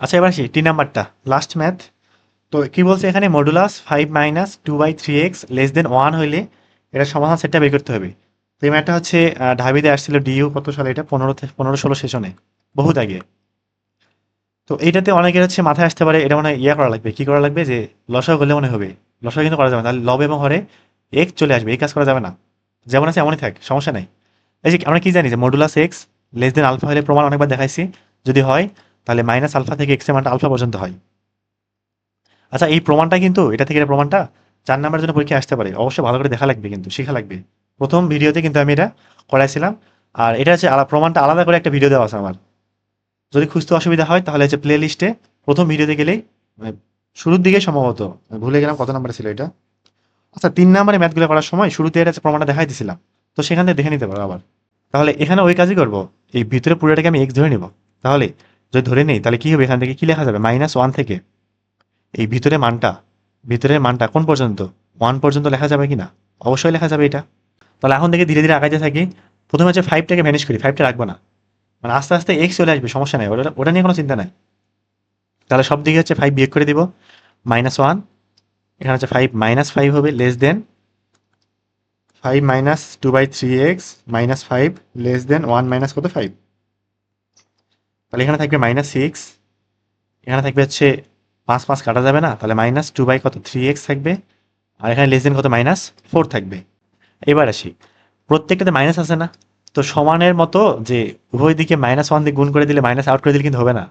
আচ্ছা এবার আসি তিন নাম্বারটা লাস্ট ম্যাথ তো কি বলছে এখানে? Modulus five minus two by three x less than one হইলে এটা সমাধান সেটটা বের করতে হবে। তো এই ম্যাথটা হচ্ছে ঢাবিতে আসছিল ডিইউ কত সালে এটা? পনেরো পনেরো ষোলো সেশনে বহুত আগে। তো এইটাতে অনেকের হচ্ছে মাথায় আসতে পারে, এটা মনে ইয়া করা লাগবে, কি করা লাগবে? যে লসাও করলে মনে হবে লসাও কিন্তু করা যাবে না লব এবং হরে এক্স চলে আসবে, এই কাজ করা যাবে না। যেমন আছে এমনই থাক, সমস্যা নাই। এই যে আমরা কি জানি যে modulus x less than alpha হলে প্রমাণ অনেকবার দেখাইছি, যদি হয় তাহলে মাইনাস আলফা থেকে এক্সের মানটা আলফা পর্যন্ত হয়। আচ্ছা এই প্রমাণটা কিন্তু, এটা থেকে প্রমাণটা চার নাম্বারের জন্য পরীক্ষা আসতে পারে। অবশ্যই ভালো করে দেখা লাগবে কিন্তু, শেখা লাগবে। প্রথম ভিডিওতে কিন্তু আমি এটা করাইছিলাম। আর এটা হচ্ছে প্রমাণটা আলাদা করে একটা ভিডিও দেওয়া আছে আমার। যদি খুঁজতে অসুবিধা হয়, তাহলে হচ্ছে প্লে লিস্টে প্রথম ভিডিওতে গেলেই শুরুর দিকে সম্ভবত ভুলে গেলাম কত নাম্বার ছিল এটা। আচ্ছা তিন নাম্বারে ম্যাথগুলো করার সময় শুরুতে এটা হচ্ছে প্রমাণটা দেখাই দিছিলাম। তো সেখান থেকে দেখে নিতে পারো আবার। তাহলে এখানে ওই কাজই করব। এই ভিতরে পুরোটাকে আমি এক্স ধরে নেব। তাহলে যদি ধরে নেই, তাহলে কি হবে? এখান থেকে কি লেখা যাবে? মাইনাস ওয়ান থেকে। এই ভিতরে মানটা, ভিতরের মানটা কোন পর্যন্ত? ওয়ান পর্যন্ত লেখা যাবে কি না? অবশ্যই লেখা যাবে এটা। তাহলে এখন থেকে ধীরে ধীরে আগাইতে থাকি। প্রথমে হচ্ছে ফাইভটাকে ম্যানেজ করি। ফাইভটা রাখব না। মানে আস্তে আস্তে এক্স চলে আসবে, সমস্যা নেই। ওটা ওটা নিয়ে কোনো চিন্তা নাই। তাহলে সব দিকে হচ্ছে ফাইভ বিয়োগ করে দিব। মাইনাস ওয়ান এখানে হচ্ছে ফাইভ মাইনাস ফাইভ হবে less than five minus two by three x minus five less than one minus কত? ফাইভ তাহলে এখানে থাকবে মাইনাস সিক্স এখানে থাকবে হচ্ছে পাঁচ পাঁচ কাটা যাবে না, তাহলে মাইনাস টু বাই কত? থ্রি এক্স থাকবে, আর এখানে লেস দেন কত? মাইনাস ফোর থাকবে। এবার আসি। প্রত্যেকটাতে মাইনাস আছে না? তো সমানের মতো যে উভয় দিকে মাইনাস ওয়ান দিয়ে গুণ করে দিলে মাইনাস আউট করে দিলে কিন্তু হবে না।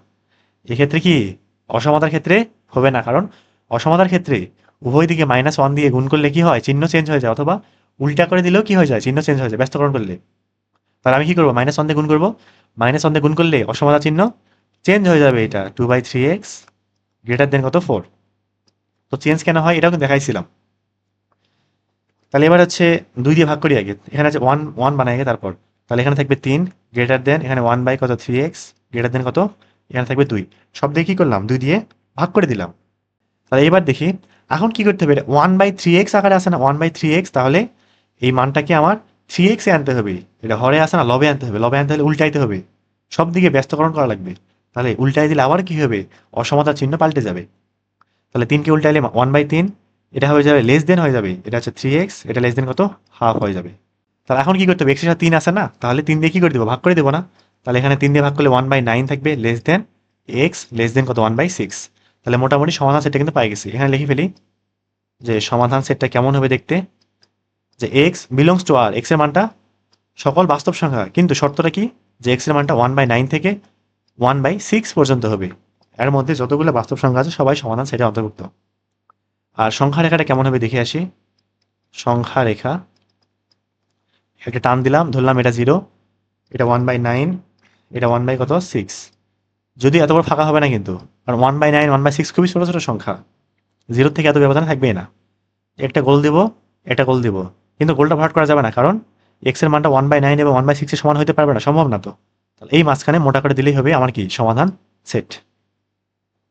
এক্ষেত্রে কি? অসমতার ক্ষেত্রে হবে না, কারণ অসমতার ক্ষেত্রে উভয় দিকে মাইনাস ওয়ান দিয়ে গুণ করলে কি হয়? চিহ্ন চেঞ্জ হয়ে যায়, অথবা উল্টা করে দিলেও কি হয়ে যায়? চিহ্ন চেঞ্জ হয়ে যায়, ব্যস্তকরণ করলে। তাহলে আমি কি করব? মাইনাস ওয়ান দিয়ে গুণ করব? মাইনাস ওয়ান দিয়ে গুণ করলে অসমতা চিহ্ন চেঞ্জ হয়ে যাবে এটা। Two by three x greater than কত? ফোর তো চেঞ্জ কেন হয়? এটাও কিন্তু দেখাইছিলাম। তাহলে এবার হচ্ছে দুই দিয়ে ভাগ করি আগে। এখানে আছে ওয়ান ওয়ান বানাই আগে তারপর। তাহলে এখানে থাকবে তিন গ্রেটার দেন এখানে ওয়ান বাই কত? থ্রি এক্স গ্রেটার দেন কত? এখানে থাকবে দুই। সব দিয়ে কি করলাম? দুই দিয়ে ভাগ করে দিলাম। তাহলে এবার দেখি, এখন কি করতে হবে? ওয়ান বাই থ্রি এক্স আকারে আসে না? ওয়ান বাই থ্রি এক্স তাহলে এই মানটাকে আমার থ্রি এক্সে আনতে হবে এটা হরে আসে না, লবে আনতে হবে, লবে আনতে হলে উল্টাইতে হবে। সব দিকে ব্যস্তকরণ করা লাগবে। তাহলে উল্টাই দিলে আবার কি হবে? অসমতার চিহ্ন পাল্টে যাবে। তাহলে তিনকে উল্টাইলে ওয়ান বাই তিন, এটা হয়ে যাবে লেস দেন হয়ে যাবে, এটা হচ্ছে থ্রি এক্স এটা লেস দেন কত? হাফ হয়ে যাবে। তাহলে এখন কি করতে হবে? এক্সের সাথে তিন আসে না? তাহলে তিন দিয়ে কি করে দেবো? ভাগ করে দেবো না? তাহলে এখানে তিন দিয়ে ভাগ করলে ওয়ান বাই নাইন থাকবে less than x less than কত? ওয়ান বাই সিক্স তাহলে মোটামুটি সমাধান সেটটা কিন্তু পাই গেছি। এখানে লিখে ফেলি যে সমাধান সেটটা কেমন হবে দেখতে? যে এক্স বিলংস টু আর এক্সের মানটা সকল বাস্তব সংখ্যা, কিন্তু শর্তটা কি? যে এক্সের মানটা ওয়ান বাই নাইন থেকে ওয়ান বাই সিক্স পর্যন্ত হবে। এর মধ্যে যতগুলো বাস্তব সংখ্যা আছে, সবাই সমাধান সেটা অন্তর্ভুক্ত। আর সংখ্যা রেখাটা কেমন হবে দেখে আসি। সংখ্যা রেখা, একটা টান দিলাম, ধরলাম এটা জিরো এটা ওয়ান বাই নাইন এটা ওয়ান বাই কত? সিক্স যদি এত বড় ফাঁকা হবে না কিন্তু, কারণ one by nine one by six খুবই ছোটো ছোটো সংখ্যা। জিরো থেকে এত ব্যবধান থাকবেই না। একটা গোল দিব, একটা গোল দিব। কিন্তু গোলটা ভার্ট করা যাবে না, কারণ এক্সের মানটা ওয়ান বাই নাইন এবং ওয়ান বাই সিক্সের সমান হতে পারবে না, সম্ভব না তো। তাহলে এই মাঝখানে মোটা করে দিলেই হবে, আমার কি সমাধান? সেট